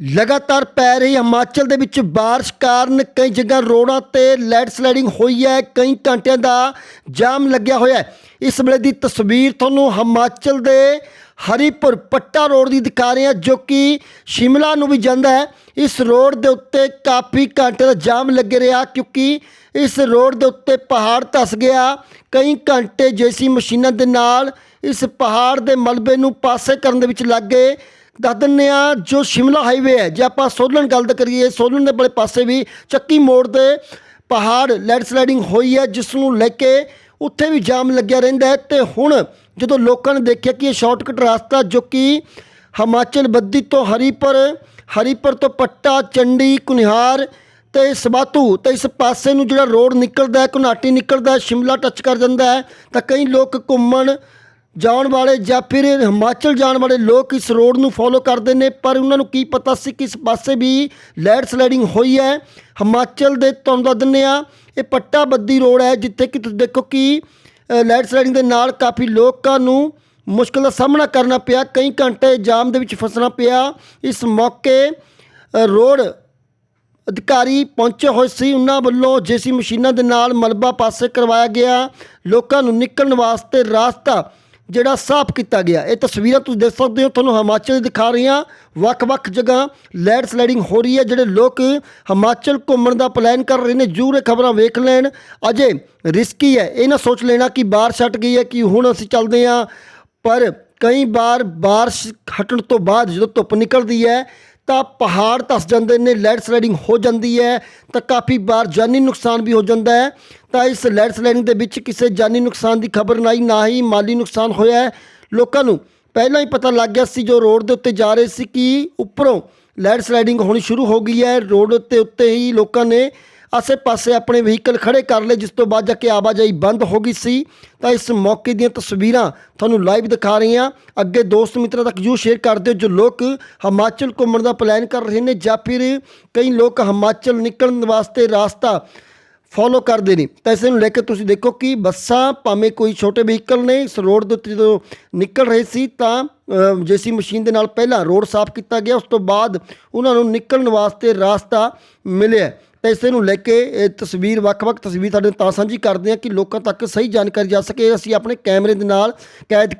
ਲਗਾਤਾਰ ਪੈ ਰਹੀ ਹਿਮਾਚਲ ਦੇ ਵਿੱਚ ਬਾਰਿਸ਼ ਕਾਰਨ ਕਈ ਜਗ੍ਹਾ ਰੋਡਾਂ ਤੇ ਲੈਂਡ ਸਲਾਈਡਿੰਗ ਹੋਈ ਹੈ। ਕਈ ਘੰਟਿਆਂ ਦਾ ਜਾਮ ਲੱਗਿਆ ਹੋਇਆ ਹੈ। ਇਸ ਵੇਲੇ ਦੀ ਤਸਵੀਰ ਤੁਹਾਨੂੰ ਹਿਮਾਚਲ ਦੇ ਹਰੀਪੁਰ ਪੱਟਾ ਰੋਡ ਦੀ ਦਿਖਾ ਰਹੇ ਹਾਂ, ਜੋ ਕਿ ਸ਼ਿਮਲਾ ਨੂੰ ਵੀ ਜਾਂਦਾ ਹੈ। ਇਸ ਰੋਡ ਦੇ ਉੱਤੇ ਕਾਫੀ ਘੰਟੇ ਦਾ ਜਾਮ ਲੱਗੇ ਰਿਹਾ, ਕਿਉਂਕਿ ਇਸ ਰੋਡ ਦੇ ਉੱਤੇ ਪਹਾੜ ਧਸ ਗਿਆ ਕਈ ਘੰਟੇ ਜੇਸੀ ਮਸ਼ੀਨਾਂ ਦੇ ਨਾਲ ਇਸ ਪਹਾੜ ਦੇ ਮਲਬੇ ਨੂੰ ਪਾਸੇ ਕਰਨ ਦੇ ਵਿੱਚ ਲੱਗ ਦੱਸ ਦਿੰਦੇ ਹਾਂ, ਜੋ ਸ਼ਿਮਲਾ ਹਾਈਵੇ ਹੈ, ਜੇ ਆਪਾਂ ਸੋਲਨ ਗੱਲ ਦਾ ਕਰੀਏ, ਸੋਲਨ ਦੇ ਬੜੇ ਪਾਸੇ ਵੀ ਚੱਕੀ ਮੋੜ ਤੇ ਪਹਾੜ ਲੈਂਡ ਸਲਾਈਡਿੰਗ ਹੋਈ ਹੈ, ਜਿਸ ਨੂੰ ਲੈ ਕੇ ਉੱਥੇ ਵੀ ਜਾਮ ਲੱਗਿਆ ਰਹਿੰਦਾ ਹੈ। ਤੇ ਹੁਣ ਜਦੋਂ ਲੋਕਾਂ ਨੇ ਦੇਖਿਆ ਕਿ ਇਹ ਸ਼ਾਰਟਕਟ ਰਸਤਾ ਜੋ ਕਿ ਹਿਮਾਚਲ ਬੱਦੀ ਤੋਂ ਹਰੀਪੁਰ ਹਰੀਪੁਰ ਤੋਂ ਪੱਟਾ, ਚੰਡੀ, ਕੁਨਿਹਾਰ ਤੇ ਸਬਾਤੂ ਤੇ ਇਸ ਪਾਸੇ ਨੂੰ ਜਿਹੜਾ ਰੋਡ ਨਿਕਲਦਾ ਹੈ ਕੁਨਾਟੀ ਨਿਕਲਦਾ ਹੈ, ਸ਼ਿਮਲਾ ਟੱਚ ਕਰ ਜਾਂਦਾ ਹੈ, ਤਾਂ ਕਈ ਲੋਕ ਘੁੰਮਣ ਜਾਣ ਵਾਲੇ ਜਾਂ ਫਿਰ ਹਿਮਾਚਲ ਜਾਣ ਵਾਲੇ ਲੋਕ ਇਸ ਰੋਡ ਨੂੰ ਫੋਲੋ ਕਰਦੇ ਨੇ, ਪਰ ਉਹਨਾਂ ਨੂੰ ਕੀ ਪਤਾ ਸੀ ਕਿ ਇਸ ਪਾਸੇ ਵੀ ਲੈਂਡ ਸਲਾਈਡਿੰਗ ਹੋਈ ਹੈ। ਹਿਮਾਚਲ ਦੇ ਤੁਹਾਨੂੰ ਦੱਸ ਦਿੰਦੇ ਆ ਇਹ ਪੱਟਾ ਬੱਦੀ ਰੋਡ ਹੈ, ਜਿੱਥੇ ਕਿ ਤੁਸੀਂ ਦੇਖੋ ਕਿ ਲੈਂਡ ਸਲਾਈਡਿੰਗ ਦੇ ਨਾਲ ਕਾਫੀ ਲੋਕਾਂ ਨੂੰ ਮੁਸ਼ਕਲ ਦਾ ਸਾਹਮਣਾ ਕਰਨਾ ਪਿਆ, ਕਈ ਘੰਟੇ ਜਾਮ ਦੇ ਵਿੱਚ ਫਸਣਾ ਪਿਆ। ਇਸ ਮੌਕੇ ਰੋਡ ਅਧਿਕਾਰੀ ਪਹੁੰਚੇ ਹੋਏ ਸੀ। ਉਹਨਾਂ ਵੱਲੋਂ ਜੇਸੀ ਮਸ਼ੀਨਾਂ ਦੇ ਨਾਲ ਮਲਬਾ ਪਾਸੇ ਕਰਵਾਇਆ ਗਿਆ। ਲੋਕਾਂ ਨੂੰ ਨਿਕਲਣ ਵਾਸਤੇ ਰਾਸਤਾ ਜਿਹੜਾ ਸਾਫ਼ ਕੀਤਾ ਗਿਆ। ਇਹ ਤਸਵੀਰਾਂ ਤੁਸੀਂ ਦੇਖ ਸਕਦੇ ਹੋ। ਤੁਹਾਨੂੰ ਹਿਮਾਚਲ ਦੀ ਦਿਖਾ ਰਹੀਆਂ। ਵੱਖ-ਵੱਖ ਜਗ੍ਹਾ ਲੈਂਡ ਸਲਾਈਡਿੰਗ ਹੋ ਰਹੀ ਹੈ, ਜਿਹੜੇ ਲੋਕ ਹਿਮਾਚਲ ਘੁੰਮਣ ਦਾ ਪਲਾਨ ਕਰ ਰਹੇ ਨੇ। ਜ਼ਰੂਰ ਇਹ ਖਬਰਾਂ ਵੇਖ ਲੈਣ। ਅਜੇ ਰਿਸਕੀ ਹੈ। ਇਹ ਨਾ ਸੋਚ ਲੈਣਾ ਕਿ ਬਾਰਿਸ਼ ਛੱਟ ਗਈ ਹੈ ਕਿ ਹੁਣ ਅਸੀਂ ਚੱਲਦੇ ਹਾਂ। ਪਰ ਕਈ ਵਾਰ ਬਾਰਿਸ਼ ਹਟਣ ਤੋਂ ਬਾਅਦ ਜਦੋਂ ਧੁੱਪ ਨਿਕਲਦੀ ਹੈ ਤਾਂ ਪਹਾੜ ਧਸ ਜਾਂਦੇ ਨੇ ਲੈਂਡ ਸਲਾਈਡਿੰਗ ਹੋ ਜਾਂਦੀ ਹੈ, ਤਾਂ ਕਾਫੀ ਵਾਰ ਜਾਨੀ ਨੁਕਸਾਨ ਵੀ ਹੋ ਜਾਂਦਾ ਹੈ। ਤਾਂ ਇਸ ਲੈਂਡ ਸਲਾਈਡਿੰਗ ਦੇ ਵਿੱਚ ਕਿਸੇ ਜਾਨੀ ਨੁਕਸਾਨ ਦੀ ਖਬਰ ਨਹੀਂ, ਨਾ ਹੀ ਮਾਲੀ ਨੁਕਸਾਨ ਹੋਇਆ ਹੈ। ਲੋਕਾਂ ਨੂੰ ਪਹਿਲਾਂ ਹੀ ਪਤਾ ਲੱਗ ਗਿਆ ਸੀ ਜੋ ਰੋਡ ਦੇ ਉੱਤੇ ਜਾ ਰਹੇ ਸੀ ਕਿ ਉੱਪਰੋਂ ਲੈਂਡ ਸਲਾਈਡਿੰਗ ਹੋਣੀ ਸ਼ੁਰੂ ਹੋ ਗਈ ਹੈ। ਰੋਡ ਉੱਤੇ ਉੱਤੇ ਹੀ ਲੋਕਾਂ ਨੇ ਆਸੇ-ਪਾਸੇ ਆਪਣੇ ਵਹੀਕਲ ਖੜੇ ਕਰ ਲਏ, ਜਿਸ ਤੋਂ ਬਾਅਦ ਜਾ ਕੇ ਆਵਾਜਾਈ ਬੰਦ ਹੋ ਗਈ ਸੀ। ਤਾਂ ਇਸ ਮੌਕੇ ਦੀਆਂ ਤਸਵੀਰਾਂ ਤੁਹਾਨੂੰ ਲਾਈਵ ਦਿਖਾ ਰਹੀ ਹਾਂ। ਅੱਗੇ ਦੋਸਤ ਮਿੱਤਰਾਂ ਤੱਕ ਜੂ ਸ਼ੇਅਰ ਕਰ ਦਿਓ, ਜੋ ਲੋਕ ਹਿਮਾਚਲ ਘੁੰਮਣ ਦਾ ਪਲਾਨ ਕਰ ਰਹੇ ਨੇ ਜਾਂ ਫਿਰ ਕਈ ਲੋਕ ਹਿਮਾਚਲ ਨਿਕਲਣ ਵਾਸਤੇ ਰਾਸਤਾ ਫੋਲੋ ਕਰਦੇ ਨੇ। ਤਾਂ ਇਸ ਨੂੰ ਲੈ ਕੇ ਤੁਸੀਂ ਦੇਖੋ ਕਿ ਬੱਸਾਂ ਭਾਵੇਂ ਕੋਈ ਛੋਟੇ ਵਹੀਕਲ ਨੇ, ਇਸ ਰੋਡ ਦੇ ਉੱਤੇ ਜਦੋਂ ਨਿਕਲ ਰਹੇ ਸੀ ਤਾਂ ਜੇਸੀ ਮਸ਼ੀਨ ਦੇ ਨਾਲ ਪਹਿਲਾਂ ਰੋਡ ਸਾਫ਼ ਕੀਤਾ ਗਿਆ, ਉਸ ਤੋਂ ਬਾਅਦ ਉਹਨਾਂ ਨੂੰ ਨਿਕਲਣ ਵਾਸਤੇ ਰਾਸਤਾ ਮਿਲਿਆ। ਤਾਂ ਇਸੇ ਨੂੰ ਲੈ ਕੇ, ਇਹ ਤਸਵੀਰ, ਵੱਖ-ਵੱਖ ਤਸਵੀਰ ਤੁਹਾਡੇ ਨਾਲ ਤਾਂ ਸਾਂਝੀ ਕਰਦੇ ਹਾਂ ਕਿ ਲੋਕਾਂ ਤੱਕ ਸਹੀ ਜਾਣਕਾਰੀ ਜਾ ਸਕੇ। ਅਸੀਂ ਆਪਣੇ ਕੈਮਰੇ ਦੇ ਨਾਲ ਕੈਦ ਕੀਤੀ